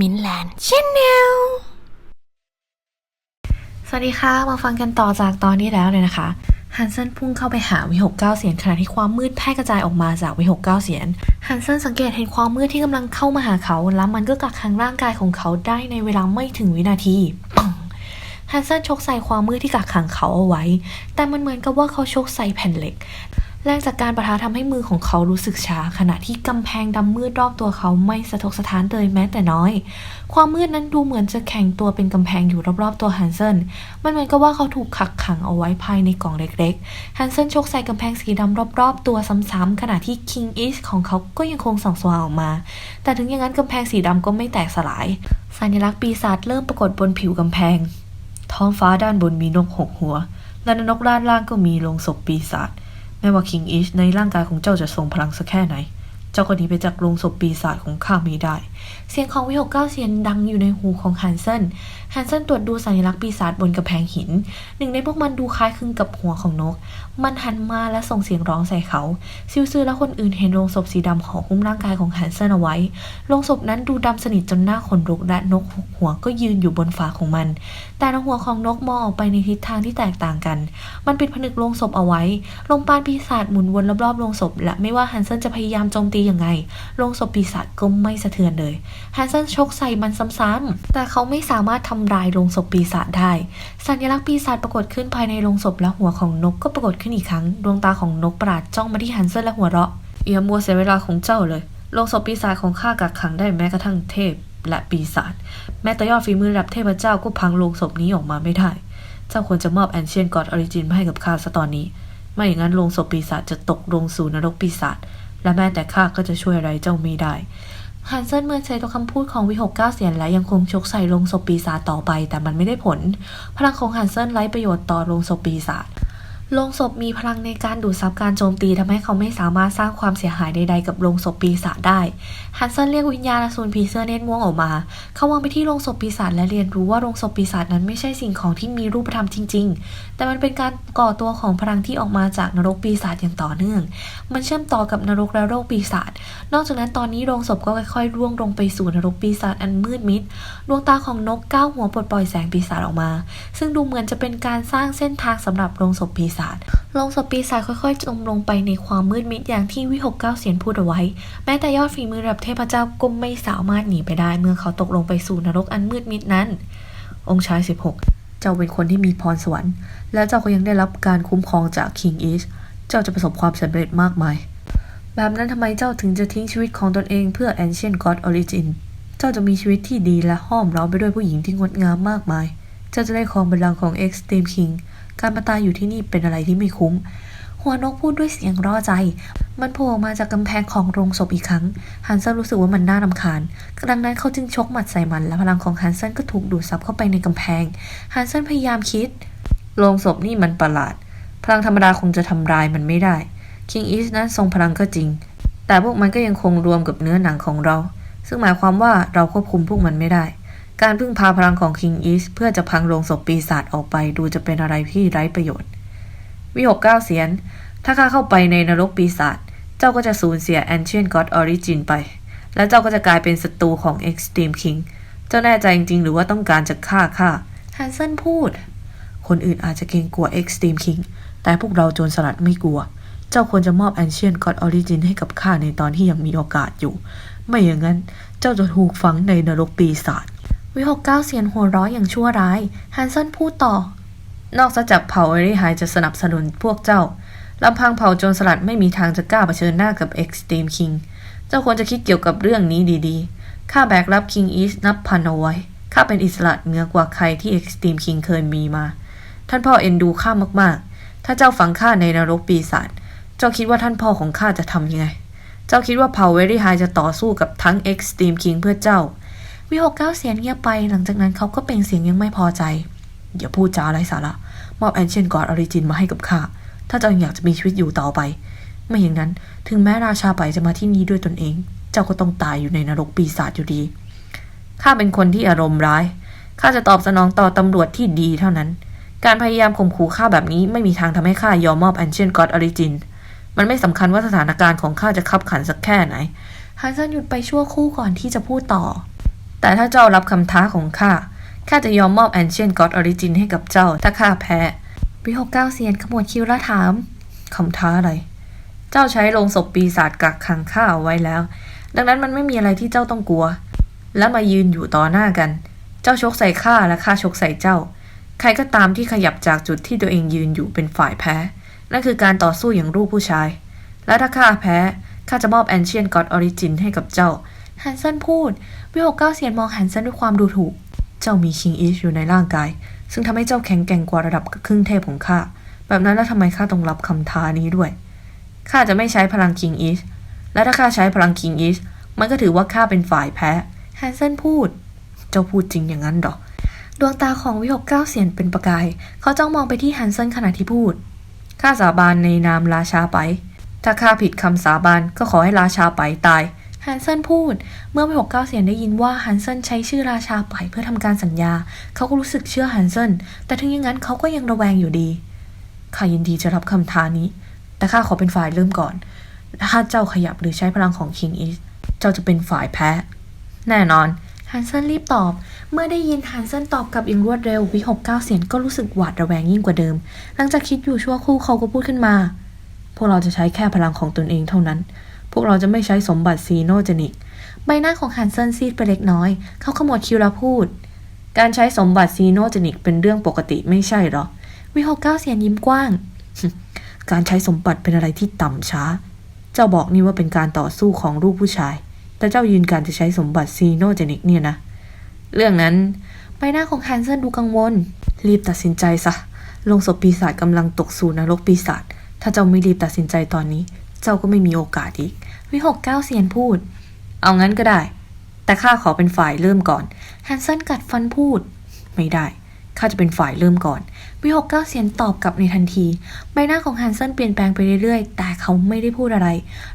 มินแลนด์ชแนลสวัสดีค่ะ มาฟังกันต่อจากตอนนี้แล้วเลยนะคะ ฮันเซนพุ่งเข้าไปหาวิหกเก้าเสียนขณะที่ความมืดแพร่กระจายออกมาจากวิหกเก้าเสียน ฮันเซนสังเกตเห็นความมืดที่กำลังเข้ามาหาเขา แล้วมันก็กักขังร่างกายของเขาได้ในเวลาไม่ถึงวินาทีปังฮันเซนชกใส่ความมืดที่กักขังเขาเอาไว้ แต่มันเหมือนกับว่าเขาชกใส่แผ่นเหล็ก แรงจากการประทะทำให้มือของเขารู้สึกชาขณะที่กำแพงดำมืดรอบตัวเขาไม่สะทกสะท้านเลยแม้แต่น้อย ความมืดนั้นดูเหมือนจะแข็งตัวเป็นกำแพงอยู่รอบๆตัวฮันเซนมันเหมือนกับว่าเขาถูกขักขังเอาไว้ภายในกล่องเล็กๆฮันเซนชกใส่กำแพงสีดำรอบๆ ตัวซ้ำๆขณะที่ King i s ของเขาก็ยังคงส่องสว่างออกมา แต่ถึงอย่างนั้นกำแพงสีดำก็ไม่แตกสลาย สัญลักษณ์ปีศาจเริ่มปรากฏบนผิวกำแพง ท้องฟ้าด้านบนมีนกหกหัวและนกด้านล่างก็มีโลงศพปีศาจ ไม่ว่าคิงอิชในร่างกายของเจ้าจะทรงพลังสักแค่ไหน เจ้าก็หนีไปจากโรงศพปีศาจของข้าไม่ได้ เสียงของวิหกเก้าเสียงดังอยู่ในหูของฮันเซนแฮนเซนตรวจดูสัญลักษณ์ปีศาจบนกระแพงหิน หนึ่งในพวกมันดูคล้ายคลึงกับหัวของนก มันหันมาและส่งเสียงร้องใส่เขา ซิวซือและคนอื่นเห็นโรงศพสีดำของหุ้มร่างกายของแฮนเซนเอาไว้โรงศพนั้นดูดำสนิทจนหน้าขนลุกและนกหัวก็ยืนอยู่บนฝาของมัน แต่ละหัวของนกมองออกไปในทิศทางที่แตกต่างกัน มันปิดผนึกโรงศพเอาไว้ลมปานปีศาจหมุนวนรอบๆโรงศพและไม่ว่าแฮนเซนจะพยายามโจมตียังไงโรงศพปีศาจก็ไม่สะเทือนเลยแฮนเซนชกใส่มันซ้ำๆแต่เขาไม่สามารถทำำลายโรงศพปีศาจได้ สัญลักษณ์ปีศาจปรากฏขึ้นภายในโรงศพและหัวของนกก็ปรากฏขึ้นอีกครั้ง ดวงตาของนกประหลาดจ้องมาที่ฮันเซนและหัวเราะเอียมัวเสียเวลาของเจ้าเลยโรงศพปีศาจของข้ากักขังได้แม้กระทั่งเทพและปีศาจแม้แต่ยอดฝีมือระดับเทพเจ้าก็พังโรงศพนี้ออกมาไม่ได้ เจ้าควรจะมอบแอนเชียนกอดออริจินมาให้กับข้าซะตอนนี้ ไม่อย่างนั้นโรงศพปีศาจจะตกลงสู่นรกปีศาจและแม้แต่ข้าก็จะช่วยอะไรเจ้าไม่ได้ ฮันเซนเมื่อใช้ตัวคำพูดของวิหกเก้าเสียนและยังคงชกใส่ลงศพปีศาจต่อไป แต่มันไม่ได้ผล พลังของฮันเซนไร้ประโยชน์ต่อลงศพปีศาจ ลงศพมีพลังในการดูดซับการโจมตีทำให้เขาไม่สามารถสร้างความเสียหายใดๆกับโลงศพปีศาจได้ ฮันเซนเรียกวิญญาณอสูรผีเสื้อเนตรม่วงออกมา เขาวางไปที่โลงศพปีศาจและเรียนรู้ว่าโลงศพปีศาจนั้นไม่ใช่สิ่งของที่มีรูปธรรมจริง ๆ แต่มันเป็นการก่อตัวของพลังที่ออกมาจากนรกปีศาจอย่างต่อเนื่อง มันเชื่อมต่อกับนรกและโรคปีศาจ นอกจากนั้นตอนนี้โรงศพก็ค่อยๆร่วงลงไปสู่นรกปีศาจอันมืดมิด ดวงตาของนกก้าวหัวปลดปล่อยแสงปีศาจออกมา ซึ่งดูเหมือนจะเป็นการสร้างเส้นทางสำหรับโรงศพปีศาจโรงศพปีศาจค่อยๆจมลงไปในความมืดมิดอย่างที่วิหกเก้าเสียนพูดเอาไว้ แม้แต่ยอดฝีมือระดับเทพเจ้าก็ไม่สามารถหนีไปได้ เมื่อเขาตกลงไปสู่นรกอันมืดมิดนั้น องค์ชาย 16 เจ้าเป็นคนที่มีพรสวรรค์ และเจ้าก็ยังได้รับการคุ้มครองจาก King Ish เจ้าจะประสบความสำเร็จมากมาย แบบนั้นทำไมเจ้าถึงจะทิ้งชีวิตของตนเองเพื่อ Ancient God Origin เจ้าจะมีชีวิตที่ดีและห้อมเร้าไปด้วยผู้หญิงที่งดงามมากมาย เจ้าจะได้ครองบัลลังก์ของ Extreme King การมาตายอยู่ที่นี่เป็นอะไรที่ไม่คุ้ม หัวนกพูดด้วยเสียงร่อใจ มันโผล่ออกมาจากกำแพงของโรงศพอีกครั้ง ฮันเซนรู้สึกว่ามันน่ารำคาญ ดังนั้นเขาจึงชกหมัดใส่มัน และพลังของฮันเซนก็ถูกดูดซับเข้าไปในกำแพง ฮันเซนพยายามคิด โรงศพนี่มันประหลาด พลังธรรมดาคงจะทำลายมันไม่ได้ คิงอีสนั้นทรงพลังก็จริง แต่พวกมันก็ยังคงรวมกับเนื้อหนังของเรา ซึ่งหมายความว่าเราควบคุมพวกมันไม่ได้ การพึ่งพาพลังของคิงอีสเพื่อจะพังโรงศพปีศาจออกไปดูจะเป็นอะไรที่ไร้ประโยชน์ วิหกเก้าเสียน ถ้าข้าเข้าไปในนรกปีศาจ เจ้าก็จะสูญเสีย Ancient God Origin ไป และเจ้าก็จะกลายเป็นศัตรูของ Extreme King เจ้าแน่ใจจริงๆหรือว่าต้องการจะฆ่าข้าฮันเซนพูด คนอื่นอาจจะเกรงกลัว Extreme King แต่พวกเราโจรสลัดไม่กลัว เจ้าควรจะมอบ Ancient God Origin ให้กับข้าในตอนที่ยังมีโอกาสอยู่ ไม่อย่างนั้นเจ้าจะถูกฝังในนรกปีศาจ วิหกเก้าเสียนหัวเร้อยอย่างชั่วร้ายฮันเซนพูดต่อ นอกจากเผ่าเอริไฮจะสนับสนุนพวกเจ้าลำพังเผ่าโจรสลัดไม่มีทางจะกล้าเผชิญหน้ากับ Extreme King เจ้าควรจะคิดเกี่ยวกับเรื่องนี้ดีๆ ข้าแบกรับ King East นับพันเอาไว้ ข้าเป็นอิสระเหนือกว่าใครที่ Extreme King เคยมีมา ท่านพ่อเอ็นดูข้ามากๆ ถ้าเจ้าฝังข้าในนรกปีศาจ เจ้าคิดว่าท่านพ่อของข้าจะทำยังไง เจ้าคิดว่าเผ่าเวริไฮจะต่อสู้กับทั้ง Extreme King เพื่อเจ้า วิหกเก้าเสียงเงียบไป หลังจากนั้นเขาก็เปล่งเสียงยังไม่พอใจ อย่าพูดจาไร้สาระ มอบแอนเชนกอดออริจินมาให้กับข้า ถ้าเจ้าอยากจะมีชีวิตอยู่ต่อไป ไม่อย่างนั้น ถึงแม้ราชาไปจะมาที่นี่ด้วยตนเอง เจ้าก็ต้องตายอยู่ในนรกปีศาจอยู่ดี ข้าเป็นคนที่อารมณ์ร้าย ข้าจะตอบสนองต่อตำรวจที่ดีเท่านั้น การพยายามข่มขู่ข้าแบบนี้ไม่มีทางทำให้ข้ายอมมอบแอนเชนกอดออริจิน มันไม่สำคัญว่าสถานการณ์ของข้าจะขับขันสักแค่ไหนฮันเซนหยุดไปชั่วคู่ก่อนที่จะพูดต่อ แต่ถ้าเจ้ารับคำท้าของข้า ข้าจะยอมมอบ Ancient God Origin ให้กับเจ้า ถ้าข้าแพ้วิหกเก้าเซียนขมวดคิ้วและถาม คำท้าอะไร เจ้าใช้ลงศพปีศาจกักขังข้าเอาไว้แล้ว ดังนั้นมันไม่มีอะไรที่เจ้าต้องกลัว และมายืนอยู่ต่อหน้ากัน เจ้าชกใส่ข้าและข้าชกใส่เจ้า ใครก็ตามที่ขยับจากจุดที่ตัวเองยืนอยู่เป็นฝ่ายแพ้ นั่นคือการต่อสู้อย่างรูปผู้ชาย และถ้าข้าแพ้ ข้าจะมอบ Ancient God Origin ให้กับเจ้า ฮันเซนพูดวิหกเก้าเซียนมองฮันเซนด้วยความดูถูก เจ้ามีคิงอิชอยู่ในร่างกาย ซึ่งทำให้เจ้าแข็งแกร่งกว่าระดับครึ่งเทพของข้า แบบนั้นแล้วทำไมข้าต้องรับคำท้านี้ด้วย ข้าจะไม่ใช้พลังคิงอิชและถ้าข้าใช้พลังคิงอิชมันก็ถือว่าข้าเป็นฝ่ายแพ้ฮันเซนพูด เจ้าพูดจริงอย่างนั้นหรอ ดวงตาของวิหกเก้าเซียนเป็นประกาย เขาจ้องมองไปที่ฮันเซนขณะที่พูด ข้าสาบานในนามราชาไป ถ้าข้าผิดคำสาบานก็ขอให้ราชาไปตาย ฮันเซนพูด เมื่อวิหกเก้าเซียนได้ยินว่าฮันเซนใช้ชื่อราชาไปเพื่อทำการสัญญา เขาก็รู้สึกเชื่อฮันเซนแต่ถึงอย่างนั้นเขาก็ยังระแวงอยู่ดีข้ายินดีจะรับคำท้านี้ แต่ข้าขอเป็นฝ่ายเริ่มก่อน ถ้าเจ้าขยับหรือใช้พลังของคิงอีสเจ้าจะเป็นฝ่ายแพ้ แน่นอนฮันเซนรีบตอบ เมื่อได้ยินฮันเซนตอบกลับอย่างรวดเร็ววิหกเก้าเสียนก็รู้สึกหวาดระแวงยิ่งกว่าเดิม หลังจากคิดอยู่ชั่วครู่เขาก็พูดขึ้นมา พวกเราจะใช้แค่พลังของตนเองเท่านั้น พวกเราจะไม่ใช้สมบัติซีโนเจนิก ใบหน้าของฮันเซนซีดไปเล็กน้อย เขาขมวดคิ้วแล้วพูด การใช้สมบัติซีโนเจนิกเป็นเรื่องปกติไม่ใช่หรอ วิหกเก้าเสียนยิ้มกว้าง การใช้สมบัติเป็นอะไรที่ต่ำช้า เจ้าบอกนี่ว่าเป็นการต่อสู้ของลูกผู้ชาย แต่เจ้ายืนการจะใช้สมบัติซีโนเจนิกเนี่ยนะ เรื่องนั้นใบหน้าของฮันเซนดูกังวล รีบตัดสินใจซะลงศพปีศาจกำลังตกสู่นรกปีศาจถ้าเจ้าไม่รีบตัดสินใจตอนนี้ เจ้าก็ไม่มีโอกาสอีก วิหกเก้าเซียนพูด เอางั้นก็ได้ แต่ข้าขอเป็นฝ่ายเริ่มก่อนฮันเซนกัดฟันพูด ไม่ได้ข้าจะเป็นฝ่ายเริ่มก่อน วิหกเก้าเซียนตอบกลับในทันที ใบหน้าของฮันเซนเปลี่ยนแปลงไปเรื่อยๆ แต่เขาไม่ได้พูดอะไร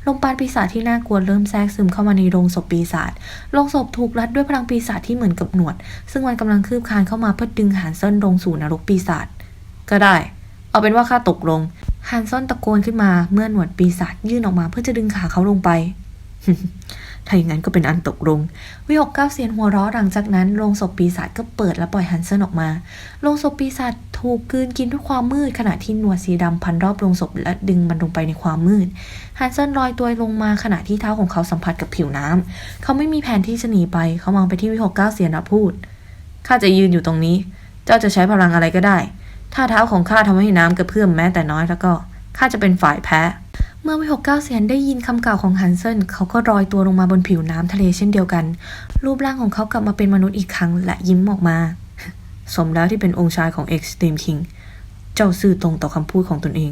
ลมปราณปีศาจที่น่ากลัวเริ่มแทรกซึมเข้ามาในโรงศพปีศาจ โรงศพถูกรัดด้วยพลังปีศาจที่เหมือนกับหนวด ซึ่งมันกำลังคืบคลานเข้ามาเพื่อดึงฮันเซนลงสู่นรกปีศาจ ก็ได้ เอาเป็นว่าข้าตกลง ฮันเซนตะโกนขึ้นมาเมื่อหนวดปีศาจยื่นออกมาเพื่อจะดึงขาเขาลงไป ถ้าอย่างนั้นก็เป็นอันตกลง วิหกเก้าเซียนหัวเราะหลังจากนั้นโรงศพปีศาจก็เปิดและปล่อยฮันเซนออกมา โรงศพปีศาจถูกกืนกินด้วยความมืดขณะที่หนวดสีดำพันรอบโรงศพและดึงมันลงไปในความมืด ฮันเซนลอยตัวลงมาขณะที่เท้าของเขาสัมผัสกับผิวน้ำเขาไม่มีแผนที่จะหนีไป เขามองไปที่วิหกเก้าเซียนและพูด ข้าจะยืนอยู่ตรงนี้ เจ้าจะใช้พลังอะไรก็ได้ ถ้าเท้าของข้าทำให้น้ำกระเพื่อมแม้แต่น้อยแล้วก็ข้าจะเป็นฝ่ายแพ้ เมื่อวิหกเก้าเซียนได้ยินคำกล่าวของฮันเซนเขาก็ลอยตัวลงมาบนผิวน้ำทะเลเช่นเดียวกัน รูปร่างของเขากลับมาเป็นมนุษย์อีกครั้งและยิ้มออกมา สมแล้วที่เป็นองค์ชายของ Extreme King เจ้าซื่อตรงต่อคำพูดของตนเอง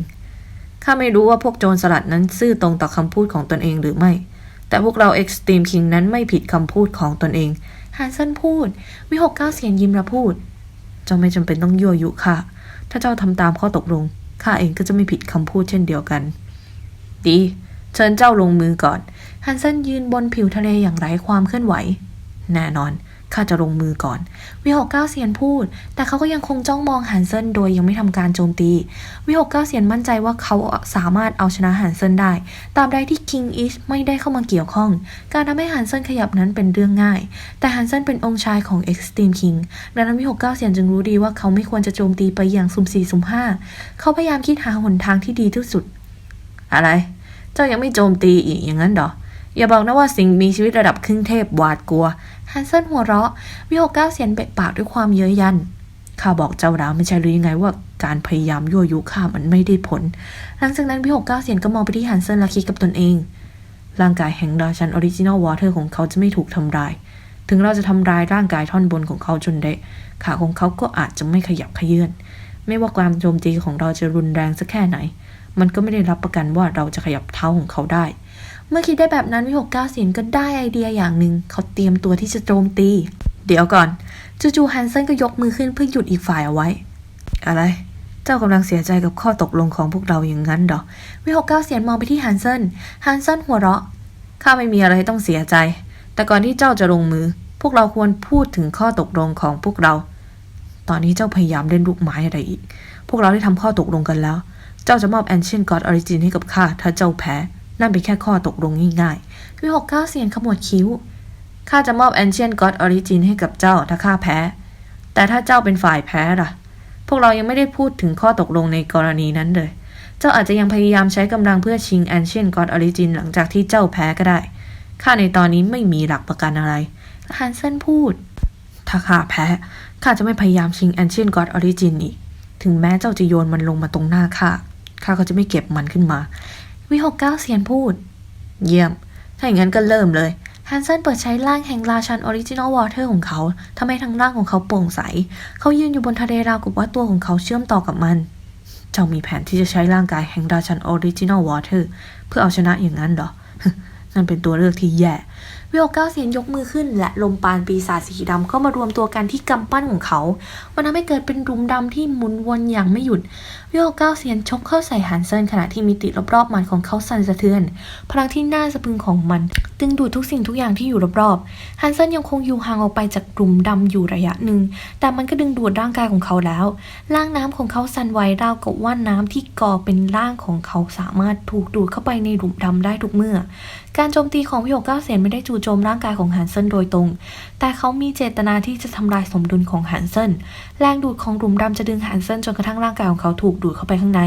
ข้าไม่รู้ว่าพวกโจรสลัดนั้นซื่อตรงต่อคำพูดของตนเองหรือไม่ แต่พวกเรา Extreme King นั้นไม่ผิดคำพูดของตนเองฮันเซนพูดวิหกเก้าเสียนยิ้มและพูด เจ้าไม่จำเป็นต้องยั่วยุข้า ถ้าเจ้าทำตามข้อตกลง ข้าเองก็จะไม่ผิดคำพูดเช่นเดียวกัน ดี เชิญเจ้าลงมือก่อน ฮันเซนยืนบนผิวทะเลอย่างไร้ความเคลื่อนไหว แน่นอน ข้าจะลงมือก่อนวิหกเก้าเซียนพูด แต่เขาก็ยังคงจ้องมองฮันเซนโดยยังไม่ทำการโจมตีวิหกเก้าเซียนมั่นใจว่าเขาสามารถเอาชนะฮันเซนได้ตราบใดที่คิงอิชไม่ได้เข้ามาเกี่ยวข้อง การทำให้ฮันเซนขยับนั้นเป็นเรื่องง่าย แต่ฮันเซนเป็นองค์ชายของ Extreme King ดังนั้นวิหกเก้าเซียนจึงรู้ดีว่าเขาไม่ควรจะโจมตีไปอย่างสุ่มสี่สุ่มห้าเขาพยายามคิดหาหนทางที่ดีที่สุด อะไร เจ้ายังไม่โจมตีอีกอย่างนั้นเหรอ อย่าบอกนะว่าสิ่งมีชีวิตระดับครึ่งเทพหวาดกลัวฮันเซนหัวเราะวิหกเก้าเสียนเบะปากด้วยความเย้ยยันข้าบอกเจ้าแล้วไม่ใช่หรือยังไงว่าการพยายามยั่วยุข้ามันไม่ได้ผล หลังจากนั้นวิหกเก้าเสียนก็มองไปที่ฮันเซนและคิดกับตนเอง ร่างกายแห่งราชันออริจินอลวอเตอร์ของเขาจะไม่ถูกทำลาย ถึงเราจะทำลายร่างกายท่อนบนของเขาจนเดะขาของเขาก็อาจจะไม่ขยับขยื่นไม่ว่าความโจมตีของเราจะรุนแรงสักแค่ไหน มันก็ไม่ได้รับประกันว่าเราจะขยับเท้าของเขาได้ เมื่อคิดได้แบบนั้นวิหกเก้าเสียนก็ได้ไอเดียอย่างหนึ่งเขาเตรียมตัวที่จะโจมตี เดี๋ยวก่อน จู่ๆฮันเซนก็ยกมือขึ้นเพื่อหยุดอีกฝ่ายเอาไว้ อะไร เจ้ากำลังเสียใจกับข้อตกลงของพวกเราอย่างนั้นหรอวิหกเก้าเสียนมองไปที่ฮันเซนฮันเซนหัวเราะข้าไม่มีอะไรต้องเสียใจ แต่ก่อนที่เจ้าจะลงมือ พวกเราควรพูดถึงข้อตกลงของพวกเรา ตอนนี้เจ้าพยายามเล่นลูกไม้อะไรอีก พวกเราได้ทำข้อตกลงกันแล้ว เจ้าจะมอบ Ancient God Origin ให้กับข้าถ้าเจ้าแพ้ นั่นเป็นแค่ข้อตกลงง่ายๆวิหกเก้าเสียนขมวดคิ้ว ข้าจะมอบ Ancient God Origin ให้กับเจ้าถ้าข้าแพ้ แต่ถ้าเจ้าเป็นฝ่ายแพ้ล่ะ พวกเรายังไม่ได้พูดถึงข้อตกลงในกรณีนั้นเลย เจ้าอาจจะยังพยายามใช้กำลังเพื่อชิง Ancient God Origin หลังจากที่เจ้าแพ้ก็ได้ ข้าในตอนนี้ไม่มีหลักประกันอะไรฮันเซนพูด ถ้าข้าแพ้ ข้าจะไม่พยายามชิง Ancient God Origin อีก ถึงแม้เจ้าจะโยนมันลงมาตรงหน้าข้า ข้าก็จะไม่เก็บมันขึ้นมา วิหกเก้าเซียนพูด เยี่ยม ถ้าอย่างนั้นก็เริ่มเลยฮันเซนเปิดใช้ร่างแห่งราชันออริจินอลวอเตอร์ของเขาทำให้ทั้งร่างของเขาโปร่งใส เขายืนอยู่บนทะเลราวกับว่าตัวของเขาเชื่อมต่อกับมัน เจ้ามีแผนที่จะใช้ร่างกายแห่งราชันออริจินอลวอเตอร์เพื่อเอาชนะอย่างนั้นเหรอ นั่นเป็นตัวเลือกที่แย่ วิโอเก้าเสียนยกมือขึ้น และลมปานปีศาจสีดำเข้ามารวมตัวกันที่กำปั้นของเขา มันทำให้เกิดเป็นรุมดำที่หมุนวนอย่างไม่หยุดวิโอเก้าเสียนชกเข้าใส่ฮันเซนขณะที่มิติรอบๆมันของเขาสั่นสะเทือน พลังที่น่าสะพึงของมันดึงดูดทุกสิ่งทุกอย่างที่อยู่รอบๆฮันเซนยังคงอยู่ห่างออกไปจากกลุ่มดำอยู่ระยะหนึ่ง แต่มันก็ดึงดูดร่างกายของเขาแล้ว ร่างน้ำของเขาสั่นไหวราวกับว่าน้ำที่ก่อเป็นร่างของเขาสามารถถูกดูดเข้าไปในหลุมดำได้ทุกเมื่อ การโจมตีของวิโอเก้าเสียนไม่ได้จู่โจมร่างกายของฮันเซนโดยตรง แต่เขามีเจตนาที่จะทำลายสมดุลของฮันเซนแรงดูดของหลุมดำจะดึงฮันเซนจนกระทั่งร่างกายของเขาถูกดูดเข้าไปข้างใน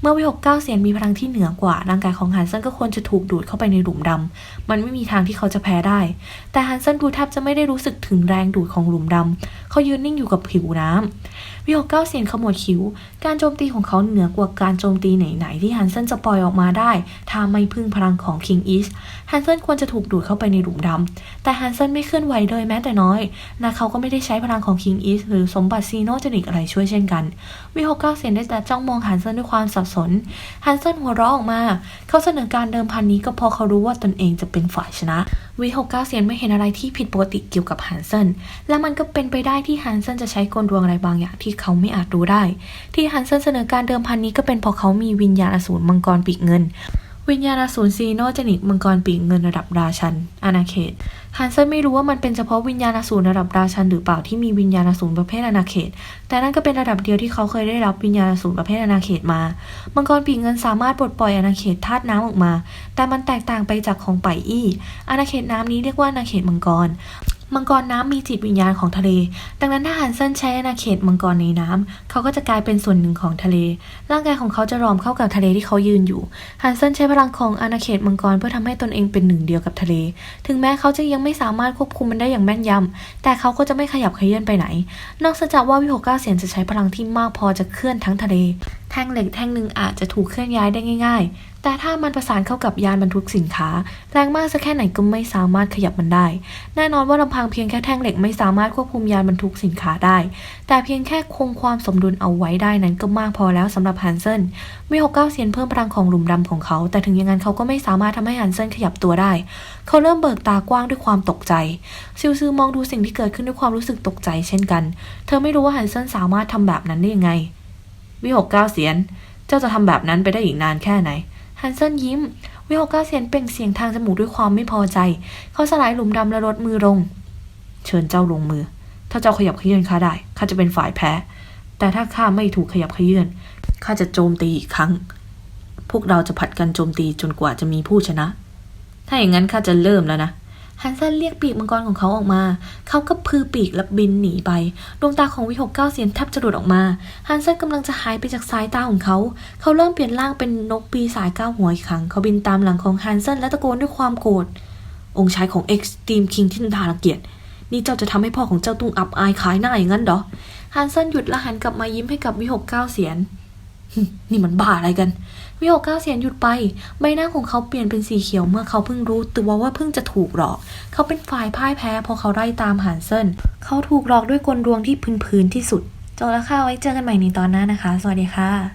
เมื่อวิหกเก้าเสียนมีพลังที่เหนือกว่าร่างกายของฮันเซนก็ควรจะถูกดูดเข้าไปในหลุมดำมันไม่มีทางที่เขาจะแพ้ได้ แต่ฮันเซนดูแทบจะไม่ได้รู้สึกถึงแรงดูดของหลุมดำเขายืนนิ่งอยู่กับผิวน้ำ วิโอเก้าเซียนขมวดคิ้ว การโจมตีของเขาเหนือกว่าการโจมตีไหนๆที่ฮันเซนจะปล่อยออกมาได้ ถ้าไม่พึ่งพลังของคิงอีสฮันเซนควรจะถูกดูดเข้าไปในหลุมดำแต่ฮันเซนไม่เคลื่อนไหวเลยแม้แต่น้อย และเขาก็ไม่ได้ใช้พลังของคิงอีสหรือสมบัติซีโนเจนิกอะไรช่วยเช่นกัน วิหกเก้าเสียนได้แต่จ้องมองฮันเซนด้วยความสับสนฮันเซนหัวเราะออกมา เขาเสนอการเดิมพันนี้ก็เพราะเขารู้ว่าตนเองจะเป็นฝ่ายชนะ วิหกเก้าเสียนไม่เห็นอะไรที่ผิดปกติเกี่ยวกับฮันเซนและมันก็เป็นไปได้ที่ฮันเซนจะใช้กลดวงอะไรบางอย่างที่เขาไม่อาจรู้ได้ ที่ฮันเซนเสนอการเดิมพันนี้ก็เป็นเพราะเขามีวิญญาณอสูรมังกรปีกเงิน วิญญาณอสูรซีโนเจนิกมังกรปีกเงินระดับราชัน อาณาเขตฮันเซนไม่รู้ว่ามันเป็นเฉพาะวิญญาณอสูรระดับราชันหรือเปล่าที่มีวิญญาณอสูรประเภทอาณาเขต แต่นั่นก็เป็นระดับเดียวที่เขาเคยได้รับวิญญาณอสูรประเภทอาณาเขตมา มังกรปีกเงินสามารถปลดปล่อยอาณาเขตธาตุน้ำออกมา แต่มันแตกต่างไปจากของไปอี้อาณาเขตน้ำนี้เรียกว่าอาณาเขตมังกร มังกรน้ำมีจิตวิญญาณของทะเล ดังนั้นถ้าฮันเซนใช้อาณาเขตมังกรในน้ำ เขาก็จะกลายเป็นส่วนหนึ่งของทะเล ร่างกายของเขาจะรอมเข้ากับทะเลที่เขายืนอยู่ ฮันเซนใช้พลังของอาณาเขตมังกรเพื่อทำให้ตนเองเป็นหนึ่งเดียวกับทะเล ถึงแม้เขาจะยังไม่สามารถควบคุมมันได้อย่างแม่นยำแต่เขาก็จะไม่ขยับเขยื่อนไปไหน นอกจากว่าวิหกเก้าเสียนจะใช้พลังที่มากพอจะเคลื่อนทั้งทะเล แท่งเหล็กแท่งหนึ่งอาจจะถูกเคลื่อนย้ายได้ง่าย ๆ แต่ถ้ามันประสานเข้ากับยานบรรทุกสินค้า แรงมากสักแค่ไหนก็ไม่สามารถขยับมันได้ แน่นอนว่าลำพังเพียงแค่แท่งเหล็กไม่สามารถควบคุมยานบรรทุกสินค้าได้ แต่เพียงแค่คงความสมดุลเอาไว้ได้นั้นก็มากพอแล้วสำหรับฮันเซนวิหกเก้าเซียนเพิ่มพลังของหลุมดำของเขา แต่ถึงอย่างนั้นเขาก็ไม่สามารถทำให้ฮันเซนขยับตัวได้ เขาเริ่มเบิกตากว้างด้วยความตกใจ ซิวซือมองดูสิ่งที่เกิดขึ้นด้วยความรู้สึกตกใจเช่นกัน เธอไม่รู้ว่าฮันเซนสามารถทำแบบนั้นได้ยังไงวิหกเก้าเสียน เจ้าจะทำแบบนั้นไปได้อีกนานแค่ไหน ฮันเซนยิ้ม วิหกเก้าเสียนเปล่งเสียงทางจมูกด้วยความไม่พอใจ เขาสลายหลุมดำและลดมือลง เชิญเจ้าลงมือ ถ้าเจ้าขยับขยื่นข้าได้ข้าจะเป็นฝ่ายแพ้ แต่ถ้าข้าไม่ถูกขยับขยื่นข้าจะโจมตีอีกครั้ง พวกเราจะผัดกันโจมตีจนกว่าจะมีผู้ชนะ ถ้าอย่างนั้นข้าจะเริ่มแล้วนะ ฮันเซนเรียกปีกมังกรของเขาออกมา เขาก็พือปีกและบินหนีไป ดวงตาของวิหกเก้าเสียนแทบจะหลุดออกมา ฮันเซนกำลังจะหายไปจากสายตาของเขา เขาเริ่มเปลี่ยนร่างเป็นนกปีสายเก้าหัวอีกครั้ง เขาบินตามหลังของฮันเซนและตะโกนด้วยความโกรธ องค์ชายของเอ็กซ์ตีมคิงที่น่ารังเกียจ นี่เจ้าจะทำให้พ่อของเจ้าต้องอับอายขายหน้าอย่างนั้นเหรอ ฮันเซนหยุดและหันกลับมายิ้มให้กับวิหกเก้าเสียน นี่มันบ้าอะไรกันวิโอเก้าเสียนหยุดไป ใบหน้าของเขาเปลี่ยนเป็นสีเขียวเมื่อเขาเพิ่งรู้ตัวว่าเพิ่งจะถูกหลอก เขาเป็นฝ่ายพ่ายแพ้เพราะเขาไล่ตามหานเซนเขาถูกหลอกด้วยกลรวงที่พื้นๆที่สุดจบแล้วค่ะไว้เจอกันใหม่ในตอนหน้านะคะ สวัสดีค่ะ